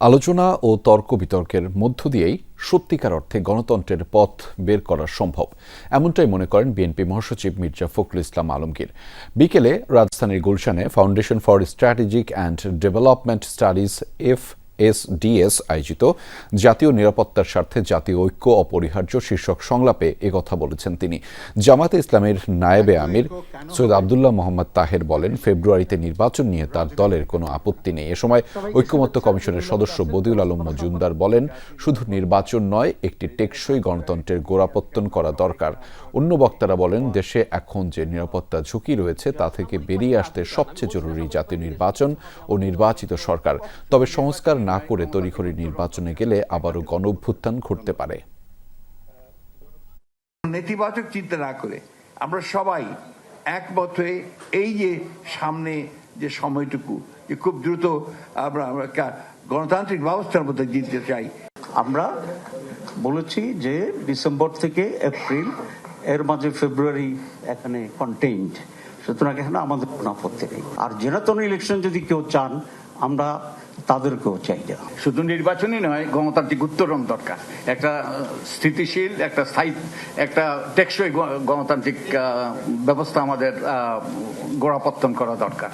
আলোচনা ও তর্ক বিতর্কের মধ্য দিয়েই সত্যিকার অর্থে গণতন্ত্রের পথ বের করা সম্ভব, এমনটাই মনে করেন বিএনপি মহাসচিব মির্জা ফখরুল ইসলাম আলমগীর। বিকেলে রাজধানীর গুলশানে foundation for strategic and development studies F SDS আয়োজিত জাতীয় নিরাপত্তার স্বার্থে জাতীয় ঐক্য অপরিহার্য শীর্ষক সংলাপে একথা বলেছেন তিনি। জামাতে ইসলামের নায়েবে আমির সৈয়দ আবদুল্লাহ মোহাম্মদ তাহের বলেন, ফেব্রুয়ারিতে নির্বাচন নিয়ে তার দলের কোনো আপত্তি নেই। এ সময় ঐক্যমত্য কমিশনের সদস্য বদিউল আলম মজুমদার বলেন, শুধু নির্বাচন নয়, একটি টেকসই গণতন্ত্রের গোড়াপত্তন করা দরকার। অন্য বক্তারা বলেন, দেশে এখন যে নিরাপত্তা ঝুঁকি রয়েছে তা থেকে বেরিয়ে আসতে সবচেয়ে জরুরি জাতীয় নির্বাচন ও নির্বাচিত সরকার। তবে সংস্কার না করে তড়িঘড়ি নির্বাচনে গেলে আবারও গণ অভ্যুত্থান ঘটতে পারে। নেতিবাচক চিন্তা না করে আমরা সবাই একমত হয়ে এই যে সামনে যে সময়টুকু যে খুব দ্রুত আমরা আমরা গণতান্ত্রিক ব্যবস্থার মধ্যে জিততে চাই। আমরা বলেছি যে ডিসেম্বর থেকে এপ্রিল এর মাঝে ফেব্রুয়ারি এখানে কন্টেইনড সুতরাং এখানে আমাদের কোনো আপত্তি নেই। আর জেনাতন ইলেকশন যদি কেউ চান আমরা তাদেরকেও চাই দেওয়া শুধু নির্বাচনই নয়, গণতান্ত্রিক উত্তরণ দরকার। একটা স্থিতিশীল, একটা স্থায়ী, একটা টেকসই গণতান্ত্রিক ব্যবস্থা আমাদের গোড়াপত্তন করা দরকার।